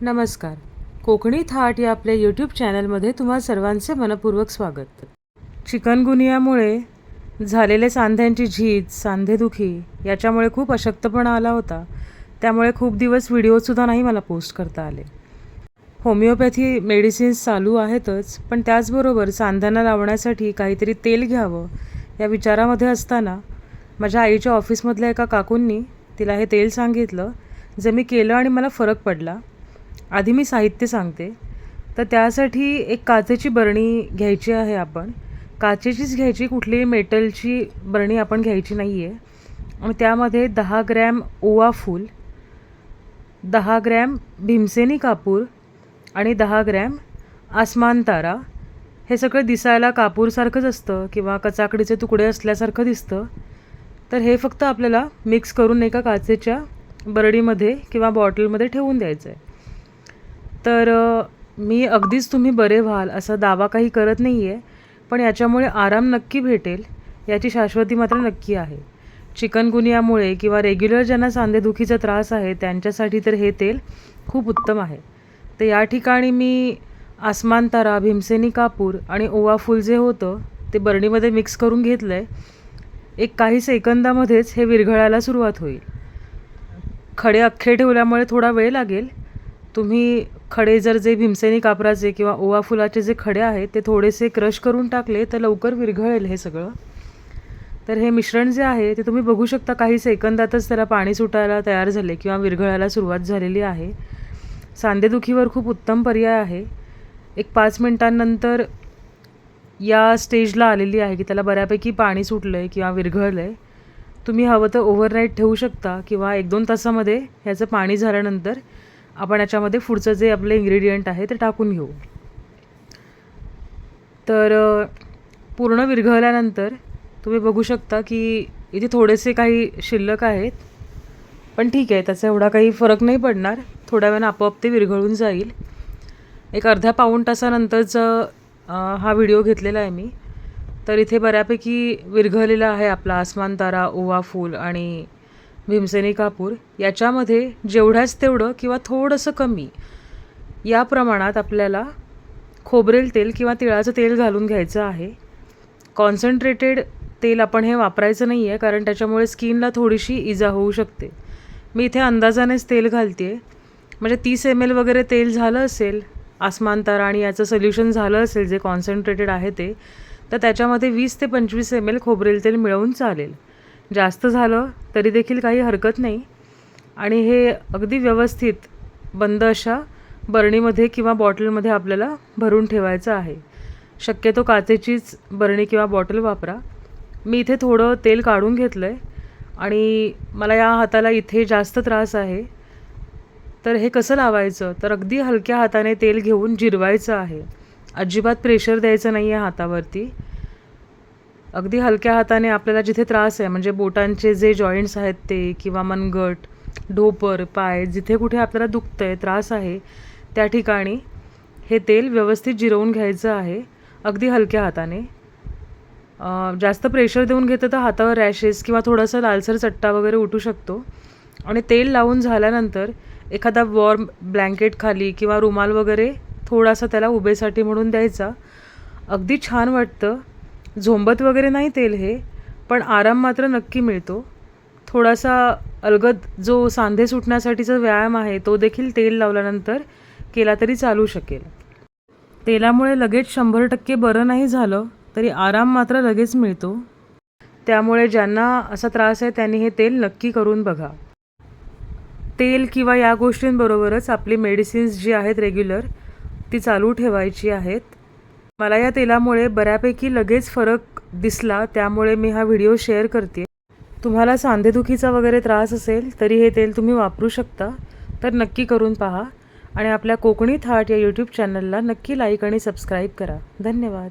नमस्कार. कोकणी थाट या आपल्या यूट्यूब चॅनलमध्ये तुम्हा सर्वांचे मनपूर्वक स्वागत. चिकनगुनियामुळे झालेले सांध्यांची झीज सांधेदुखी याच्यामुळे खूप अशक्तपणा आला होता. त्यामुळे खूप दिवस व्हिडिओसुद्धा नाही मला पोस्ट करता आले. होमिओपॅथी मेडिसिन्स चालू आहेतच पण त्याचबरोबर सांध्यांना लावण्यासाठी काहीतरी तेल घ्यावं या विचारामध्ये असताना माझ्या आईच्या ऑफिसमधल्या एका काकूंनी तिला हे तेल सांगितलं जे मी केलं आणि मला फरक पडला आधी मी साहित्य सांगते. तर त्यासाठी एक काचेची बरणी घ्यायची आहे आपण. काचेचीच घ्यायची कुठलीही मेटलची बरणी आपण घ्यायची नाही आहे आणि त्यामध्ये दहा ग्रॅम ओवा फूल दहा ग्रॅम भीमसेनी कापूर आणि दहा ग्रॅम आसमान तारा. हे सगळं दिसायला कापूरसारखंच असतं किंवा कचाकडीचे तुकडे असल्यासारखं दिसतं. तर हे फक्त आपल्याला मिक्स करून एका काचेच्या बरडीमध्ये किंवा बॉटलमध्ये ठेवून द्यायचं आहे तर मी अगदीच तुम्ही बरे व्हाल असा दावा काही करत नाही आहे पण याच्यामुळे आराम नक्की भेटेल याची शाश्वती मात्र नक्की आहे. चिकनगुनियामुळे किंवा रेग्युलर ज्यांना सांधेदुखीचा त्रास आहे त्यांच्यासाठी तर हे तेल खूप उत्तम आहे. तर या ठिकाणी मी आसमान तारा भीमसेनी कापूर आणि ओवा फूल जे होतं ते बरणीमध्ये मिक्स करून घेतलं आहे एक काही सेकंदामध्येच हे विरघळायला सुरुवात होईल. खडे अख्खे ठेवल्यामुळे थोडा वेळ लागेल. तुम्ही खडे जर जे भीमसेनी कापराचे किंवा ओवा फुलाचे जे खडे आहेत ते थोडेसे क्रश करून टाकले तर लवकर विरघळेल हे सगळं. तर हे मिश्रण जे आहे ते तुम्ही बघू शकता काही सेकंदातच त्याला पाणी सुटायला तयार झाले किंवा विरघळायला सुरुवात झालेली आहे. सांधेदुखीवर खूप उत्तम पर्याय आहे. एक पाच मिनटांनंतर या स्टेजला आलेली आहे की त्याला बऱ्यापैकी पाणी सुटलं आहे किंवा विरघळलं आहे तुम्ही हवं तर ओव्हरनाईट ठेवू शकता किंवा एक दोन तासामध्ये ह्याचं पाणी झाल्यानंतर आपण याच्यामध्ये पुढचं जे आपलं इन्ग्रेडियंट आहे ते टाकून घेऊ. तर पूर्ण विरघळल्यानंतर तुम्ही बघू शकता की इथे थोडेसे काही शिल्लक आहेत. पण ठीक आहे त्याचा एवढा काही फरक नाही पडणार. थोड्या वेळानं आपोआप ते विरघळून जाईल. एक अर्ध्या पाऊण तासानंतरचं हा व्हिडिओ घेतलेला आहे मी. तर इथे बऱ्यापैकी विरघळलेला आहे आपला आसमान तारा ओवा फूल आणि भीमसेनी कापूर याच्यामध्ये जेवढ्याच तेवढं किंवा थोडंसं कमी या प्रमाणात आपल्याला खोबरेल तेल किंवा तिळाचं तेल घालून घ्यायचं आहे. कॉन्सन्ट्रेटेड तेल आपण हे वापरायचं नाही आहे कारण त्याच्यामुळे स्किनला थोडीशी इजा होऊ शकते. मी इथे अंदाजानेच तेल घालते म्हणजे तीस एम एल वगैरे तेल झालं असेल आसमानतारा आणि याचं सोल्युशन झालं असेल जे कॉन्सन्ट्रेटेड आहे ते तर त्याच्यामध्ये वीस ते पंचवीस एम एल खोबरेल तेल मिळवून चालेल. जास्त झालं तरी देखील काही हरकत नाही. आणि हे अगदी व्यवस्थित बंद अशा बरणीमध्ये किंवा बॉटलमध्ये आपल्याला भरून ठेवायचं आहे. शक्यतो काचेचीच बरणी किंवा बॉटल वापरा. मी इथे थोडं तेल काढून घेतलं आहे आणि मला या हाताला इथे जास्त त्रास आहे. तर हे कसं लावायचं? तर अगदी हलक्या हाताने तेल घेऊन जिरवायचं आहे. अजिबात प्रेशर द्यायचं नाही आहे हातावरती. अगदी हलक्या हाताने आपल्याला जिथे त्रास आहे म्हणजे बोटांचे जे जॉईंट्स आहेत ते किंवा मनगट ढोपर पाय जिथे कुठे आपल्याला दुखतं आहे त्रास आहे त्या ठिकाणी हे तेल व्यवस्थित जिरवून घ्यायचं आहे अगदी हलक्या हाताने. जास्त प्रेशर देऊन घेतं तर हातावर रॅशेस किंवा थोडासा लालसर चट्टा वगैरे उठू शकतो. आणि तेल लावून झाल्यानंतर एखादा वॉर्म ब्लँकेट खाली किंवा रुमाल वगैरे थोडासा त्याला उभेसाठी म्हणून द्यायचा. अगदी छान वाटतं. झोंबत वगैरे नाही तेल हे पण आराम मात्र नक्की मिळतो. थोडासा अलगद जो सांधे सुटण्यासाठीचा व्यायाम आहे तो देखील तेल लावल्यानंतर केला तरी चालू शकेल. तेलामुळे लगेच शंभर टक्के बरं नाही झालं तरी आराम मात्र लगेच मिळतो. त्यामुळे ज्यांना असा त्रास आहे त्यांनी हे तेल नक्की करून बघा. तेल किंवा या गोष्टींबरोबरच आपली मेडिसिन्स जी आहेत रेग्युलर ती चालू ठेवायची आहेत. मला या तेलामुळे बऱ्यापैकी लगेच फरक दिसला त्यामुळे मी हा व्हिडिओ शेअर करते. तुम्हाला सांधेदुखीचा वगैरे त्रास असेल तरी हे तेल तुम्ही वापरू शकता तर नक्की करून पहा. आणि आपल्या कोकणी थाट या यूट्यूब चॅनलला नक्की लाईक आणि सबस्क्राईब करा. धन्यवाद.